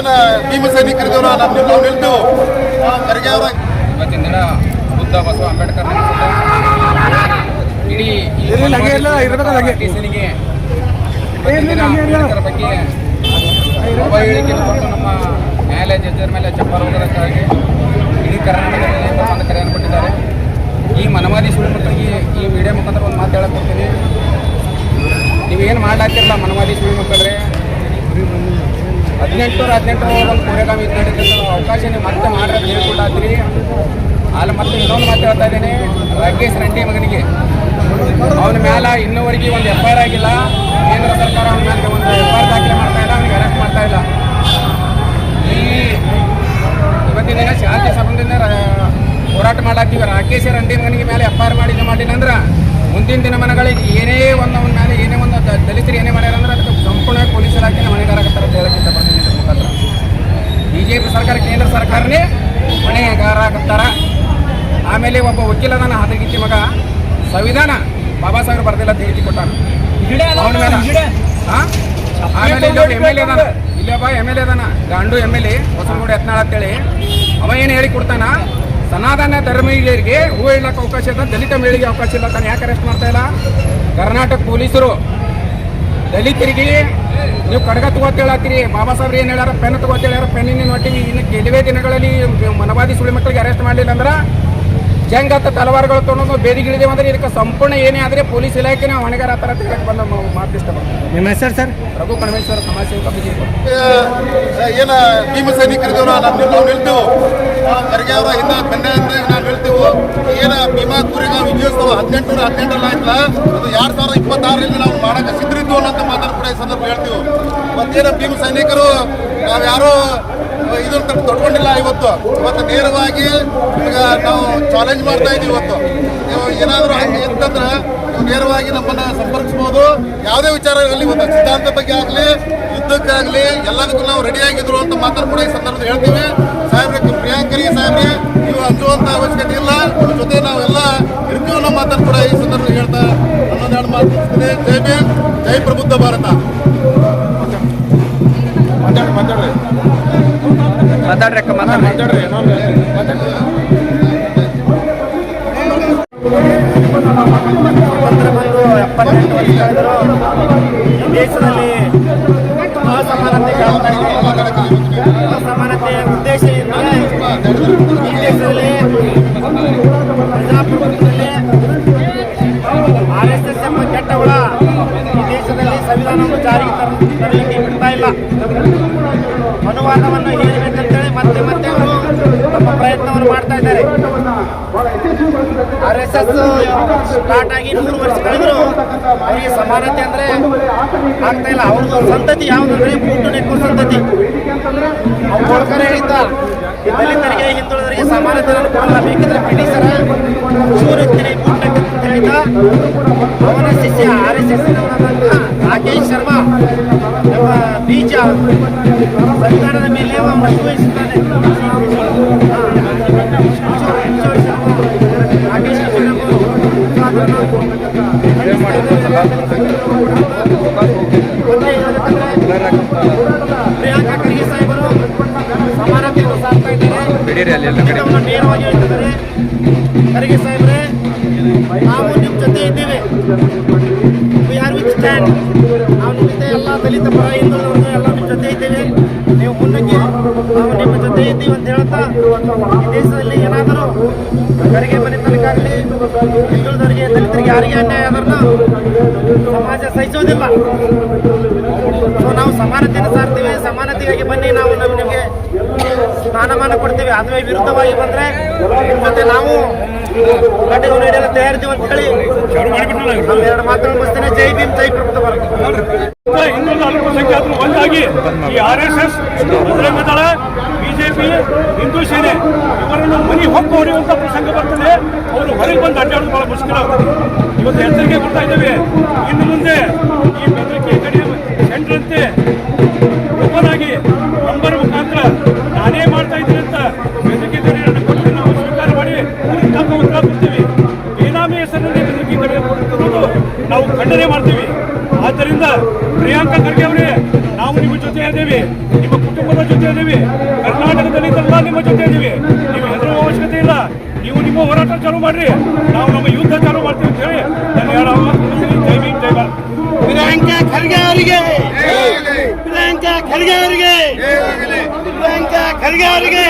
ಏನ ಭೀಮ ಸೈನಿಕರಿದವ್ರ ನಾವು ನಾವು ನಿಲ್ತೇವೆ ಖರ್ಗೆ ಅವರ ಇವತ್ತಿನ ದಿನ ಬುದ್ಧ ಬಸವ ಅಂಬೇಡ್ಕರ್ ಇಡೀ ದಿನ ಅಂಬೇಡ್ಕರ್ ಬಗ್ಗೆ ಅವಹೇಳಿಕೆ ಕೊಟ್ಟು ನಮ್ಮ ನ್ಯಾಯಾಲಯ ಜಡ್ಜರ ಮೇಲೆ ಚಪ್ಪರ ಹೋಗೋದಕ್ಕಾಗಿ ಇಡೀ ಕರ್ನಾಟಕದಲ್ಲಿ ಒಂದು ಕರೆಯನ್ನು ಕೊಟ್ಟಿದ್ದಾರೆ ಈ ಮನವಾದಿ ಸುಳ್ಳು ಮಕ್ಕಳಿಗೆ ಈ ಮೀಡಿಯಾ ಮುಖಾಂತರ ಒಂದು ಮಾತು ಹೇಳಕ್ ಹೋಗ್ತೀನಿ. ನೀವೇನು ಮಾಡ್ಲಾತಿರಲ್ಲ ಮನವಾದಿ ಸುಳ್ಳು ಹದಿನೆಂಟು ಹದಿನೆಂಟು ಒಂದು ಇದು ನಡೀತಿದ್ದು ಅವಕಾಶ ನೀವು ಮತ್ತೆ ಮಾಡ್ರೆ ಹೇಳ್ಕೊಡ್ಲಾತ್ರಿ ಅಲ್ಲಿ ಮತ್ತೆ ಇನ್ನೊಂದು ಮಾತು ಹೇಳ್ತಾ ಇದ್ದೀನಿ. ರಾಕೇಶ್ ರೆಡ್ಡಿ ಮಗನಿಗೆ. ಅವನ ಮೇಲೆ ಇನ್ನೂವರೆಗೆ ಒಂದು ಎಫ್ ಐ ಆರ್ ಆಗಿಲ್ಲ. ಕೇಂದ್ರ ಸರ್ಕಾರ ಅವನ ಮೇಲೆ ಒಂದು ಎಫ್ ಐ ಆರ್ ದಾಖಲೆ ಮಾಡ್ತಾ ಇಲ್ಲ, ಅವನಿಗೆ ಅರೆಸ್ಟ್ ಮಾಡ್ತಾ ಇಲ್ಲ. ಈ ಇವತ್ತಿನ ದಿನ ಶಾಂತಿ ಸಂಬಂಧದಿಂದ ಹೋರಾಟ ಮಾಡಾಕ್ತೀವಿ. ರಾಕೇಶ್ ರೆಡ್ಡಿ ಮಗನಿಗೆ ಮೇಲೆ ಎಫ್ ಐ ಆರ್ ಮಾಡಿ ಇದು ಅಂದ್ರೆ ಮುಂದಿನ ದಿನಮಾನಗಳಿಗೆ ಏನೇ ಒಂದು ಅವನ ಮೇಲೆ ಏನೇ ಒಂದು ದಲಿತರು ಏನೇ ಮಾಡ್ಯಾರ ಅಂದ್ರೆ ಅದಕ್ಕೆ ಸಂಪೂರ್ಣ ಪೊಲೀಸ್ ಇಲಾಖೆನ ಹೊಣೆಗಾರಾಗತ್ತಾರೆ ಅಂತ ಹೇಳಕ್ಕೆ ಇಷ್ಟಪಡ್ತೀನಿ ಇದ್ರ ಮುಖಾಂತರ ಬಿ ಜೆ ಪಿ ಸರ್ಕಾರ ಕೇಂದ್ರ ಸರ್ಕಾರನೇ ಹೊಣೆಗಾರಾಗತ್ತಾರ ಆಮೇಲೆ ಒಬ್ಬ ವಕೀಲನ ಹದಗಿತ್ತಿ ಮಗ ಸಂವಿಧಾನ ಬಾಬಾ ಸಾಹೇಬ್ ಬರ್ದಿಲ್ಲ ಅಂತ ಹೇಳಿಕೆ ಕೊಟ್ಟಾನ. ಆಮೇಲೆ ಎಂ ಎಲ್ ಎ ಅದಾನ. ಇಲ್ಲೊಬ್ಬ ಎಂ ಎಲ್ ಎ ಅದಾನ. ಗಾಂಡು ಎಂ ಎಲ್ ಎ ಹೊಸಗೂಡ ಯತ್ನಾಳ ಅಂತೇಳಿ. ಅವ ಏನು ಹೇಳಿ ಕೊಡ್ತಾನ? ಸನಾತನ ಧರ್ಮೀಯರಿಗೆ ಹೂ ಇಡ್ಲಕ್ಕೆ ಅವಕಾಶ ಇಲ್ಲ ದಲಿತ ಮೇಳಿಗೆ ಅವಕಾಶ ಇಲ್ಲ ತಾನು. ಯಾಕೆ ಅರೆಸ್ಟ್ ಮಾಡ್ತಾ ಇಲ್ಲ? ಕರ್ನಾಟಕ ಪೊಲೀಸರು ದಲಿತರಿಗೆ ನೀವು ಕಡಗ ತಗೋತೇಳತ್ತೀರಿ. ಬಾಬಾ ಸಾಹೇಬ್ರು ಏನು ಹೇಳ್ಯಾರ? ಪೆನ್ ತಗೋತೇಳ್ಯಾರ ಪೆನ್ನಿನ ಒಟ್ಟಿಗೆ ಇನ್ನು ಕೆಲವೇ ದಿನಗಳಲ್ಲಿ ಮನವಾದಿ ಸುಳಿ ಮಕ್ಕಳಿಗೆ ಅರೆಸ್ಟ್ ಮಾಡಲಿಲ್ಲ ಅಂದ್ರೆ ಜಂಗ್ ಹತ್ತ ತಲವಾರುಗಳು ತೊಗೊಂಡು ಬೇದಿಗಿಳಿದೇವೆ ಅಂದ್ರೆ ಇದಕ್ಕೆ ಸಂಪೂರ್ಣ ಏನೇ ಆದರೆ ಪೊಲೀಸ್ ಇಲಾಖೆನ ಹೊಣೆಗಾರ ಆತರ ಅಂತ ಹೇಳಕ್ ಬಂದ ಮಾತು ಇಷ್ಟಪಡ್ತೀನಿ ನಿಮ್ಮ ಹೆಸರು ಸರ್? ರಘು ಪರಮೇಶ್ವರ ಸಮಾಜ ಸೇವಕ ಬಿಜೆಪಿ ಏನ ಭೀಮ ನಾವು ನಾವು ನಿಲ್ತೇವೆ. ಹಿಂದೆ ಬೆನ್ನೆ ನಾವು ನಿಲ್ತೇವೆ. ಏನ ಭೀಮಾ ವಿಜಯೋತ್ಸವ ಹದಿನೆಂಟು ಹದಿನೆಂಟರಲ್ಲಿ ಆಯ್ತಲ್ಲ? ಅದು ಎರಡ್ ಸಾವಿರದ ಇಪ್ಪತ್ತಾರರಲ್ಲಿ ನಾವು ಮಾಡಕ್ಕೆ ಸಿದ್ಧರಿದ್ದು ಅನ್ನೋಂಥ ಮಾತನ್ನು ಕೂಡ ಈ ಸಂದರ್ಭ ಹೇಳ್ತೀವಿ. ಮತ್ತೇನು ಭೀಮ ಸೈನಿಕರು, ನಾವು ಯಾರೋ ಇದನ್ನ ತೊಡ್ಕೊಂಡಿಲ್ಲ ಇವತ್ತು. ಇವತ್ತು ನೇರವಾಗಿ ಈಗ ನಾವು ಚಾಲೆಂಜ್ ಮಾಡ್ತಾ ಇದ್ದೀವಿ ಇವತ್ತು. ನೀವು ಏನಾದರೂ ಹಂಗೆ ಇತ್ತಂದ್ರೆ ನೀವು ನೇರವಾಗಿ ನಮ್ಮನ್ನ ಸಂಪರ್ಕಿಸ್ಬೋದು. ಯಾವುದೇ ವಿಚಾರಗಳಲ್ಲಿ ಇವತ್ತು. ಸಿದ್ಧಾಂತ ಬಗ್ಗೆ ಆಗಲಿ, ಯುದ್ಧಕ್ಕಾಗಲಿ, ಎಲ್ಲದಕ್ಕೂ ನಾವು ರೆಡಿಯಾಗಿದ್ರು ಅಂತ ಮಾತ್ರ ಕೂಡ ಈ ಸಂದರ್ಭದಲ್ಲಿ ಹೇಳ್ತೀವಿ. ಸಾಹೇಬ್ರೆ ಪ್ರಿಯಾಂಕರಿ ಸಾಹೇಬ್ರೆ ಎಪ್ಪತ್ತೆಂಟು ವರ್ಷ ಈ ದೇಶದಲ್ಲಿ ಅಸಮಾನತೆ. ಅಸಮಾನತೆಯ ಈ ದೇಶದಲ್ಲಿ ಪ್ರಜಾಪ್ರಭುತ್ವದಲ್ಲಿ ಆರ್ ಎಸ್ ಎಸ್ ಎಂಬ ಕೆಟ್ಟ ಹುಳ ಈ ದೇಶದಲ್ಲಿ ಸಂವಿಧಾನವನ್ನು ಜಾರಿಗೆ ತರ- ತರಲಿಕ್ಕೆ ಬಿಡ್ತಾ ಇಲ್ಲ ಅನುವಾದವನ್ನು ಹೇಳಬೇಕಂತೇಳಿ ಮತ್ತೆ ಮತ್ತೆ ಅವರು ತಮ್ಮ ಪ್ರಯತ್ನವನ್ನು ಮಾಡ್ತಾ ಇದ್ದಾರೆ. ಆರ್ ಎಸ್ ಎಸ್ ಸ್ಟಾರ್ಟ್ ಆಗಿ ನೂರು ವರ್ಷ ಕಳೆದ್ರು ಅವರಿಗೆ ಸಮಾನತೆ ಅಂದ್ರೆ ಆಗ್ತಾ ಇಲ್ಲ. ಅವ್ರದ್ದು ಸಂತತಿ ಯಾವುದಂದ್ರೆ ಬೂಟು ನೆಕ್ಕು ಸಂತತಿ. ಅಂಬೇಡ್ಕರ್ ಹೇಳಿದ್ದ. ದಲಿತರಿಗೆ ಹಿಂದುಳಿದರಿಗೆ ಸಮಾನತೆ ಬೇಕಿದ್ರೆ ಬ್ರಿಟಿಷರ ನೆಕ್ಕು ಅಂತ ಹೇಳಿದ ಅವನ ಶಿಷ್ಯ R S S Rakesh Sharma. ಸಂವಿಧಾನದ ಮೇಲೆ ಖರ್ಗೆ ಇದ್ದಾರೆ ನೇರವಾಗಿ ಸಾಹೇಬ್ರೆ ನಾವು ನಿಮ್ಮ ಜೊತೆ ಆರ್ ಎಲ್ಲ ದಲಿತ ಪರ ಹಿಂದುಳಿದವರು ಮುನ್ನಕ್ಕೆ ನಾವು ನಿಮ್ಮ ಜೊತೆ ಇದ್ದೀವಿ ಅಂತ ಹೇಳ್ತಾ ಈ ದೇಶದಲ್ಲಿ ಏನಾದರೂ ಖರ್ಗೆ ಮನೆತನಕ್ಕಾಗಲಿ ಹಿಂದುಳಿದವರಿಗೆ ದಲಿತರಿಗೆ ಯಾರಿಗೆ ಅನ್ಯಾಯ ಆದ್ರೂ ಸಮಾಜ ಸಹಿಸೋದಿಲ್ಲ. ನಾವು ಸಮಾನತೆಯನ್ನು ಸಾರ್ತೀವಿ ಸಮಾನತೆಗಾಗಿ ಬನ್ನಿ, ನಾವು ನಮ್ಮ ನಿಮಗೆ ಸ್ಥಾನಮಾನ ಕೊಡ್ತೀವಿ. ಅದ್ರ ವಿರುದ್ಧವಾಗಿ ಬಂದ್ರೆ ಮತ್ತೆ ನಾವು ಗಡ್ಡೆಗೂ ನಡೆಯಲು ತಯಾರಿದ್ದೀವಿ ಅಂತ ಹೇಳಿ ಎರಡು ಮಾತನ್ನು ಮುಗಿಸ್ತೇನೆ. ಜೈ ಭೀಮ್, ಜೈ ಪ್ರಭುತ್ವ ಭಾರತ ಹಿಂದುಳಿದ ಅಲ್ಪಸಂಖ್ಯಾತರು ಒಂದಾಗಿ ಈ ಆರ್ ಎಸ್ ಬಿಜೆಪಿ ಹಿಂದೂ ಸೇನೆ ಇವರನ್ನು ಮನಿ ಹೊಕ್ಕು ಹೊಡೆಯುವಂತ ಪ್ರಸಂಗ ಬರ್ತದೆ. ಅವರು ಹೊರಗೆ ಬಂದು ಅಡ್ಡಾಡೋದು ಬಹಳ ಆಗ್ತದೆ ಇವತ್ತು ಎಚ್ಚರಿಕೆ ಕೊಡ್ತಾ ಇದ್ದೇವೆ. ಇನ್ನು ಮುಂದೆ ಈ ಕೊಡ್ತೀವಿ ಬೇನಾಮಿ ಹೆಸರಿನಲ್ಲಿ ಬೆದರಿಕೆ ನಾವು ಖಂಡನೆ ಮಾಡ್ತೀವಿ. ಆದ್ದರಿಂದ ಪ್ರಿಯಾಂಕಾ ಖರ್ಗೆ ಅವರೇ, ನಾವು ನಿಮ್ಮ ಜೊತೆ ಇದ್ದೀವಿ. ನಿಮ್ಮ ಕುಟುಂಬದ ಜೊತೆ ಇದ್ದೇವೆ. ಕರ್ನಾಟಕದಲ್ಲಿದ್ದೆಲ್ಲ ನಿಮ್ಮ ಜೊತೆ ಇದ್ದೀವಿ. ನೀವು ಹೆದರುವ ಅವಶ್ಯಕತೆ ಇಲ್ಲ. ನೀವು ನಿಮ್ಮ ಹೋರಾಟ ಚಾಲೂ ಮಾಡ್ರಿ. ನಾವು ನಮ್ಮ ಯುದ್ಧ ಚಾಲೂ ಮಾಡ್ತೀವಿ ಅಂತ ಹೇಳಿ ನಾನು ಜೈ ಭೀಮ್, ಜೈ ಭಾರತ್. ಪ್ರಿಯಾಂಕಾ ಖರ್ಗೆ ಅವರಿಗೆ! ಪ್ರಿಯಾಂಕಾ ಖರ್ಗೆ ಅವರಿಗೆ! ಪ್ರಿಯಾಂಕಾ ಖರ್ಗೆ ಅವರಿಗೆ!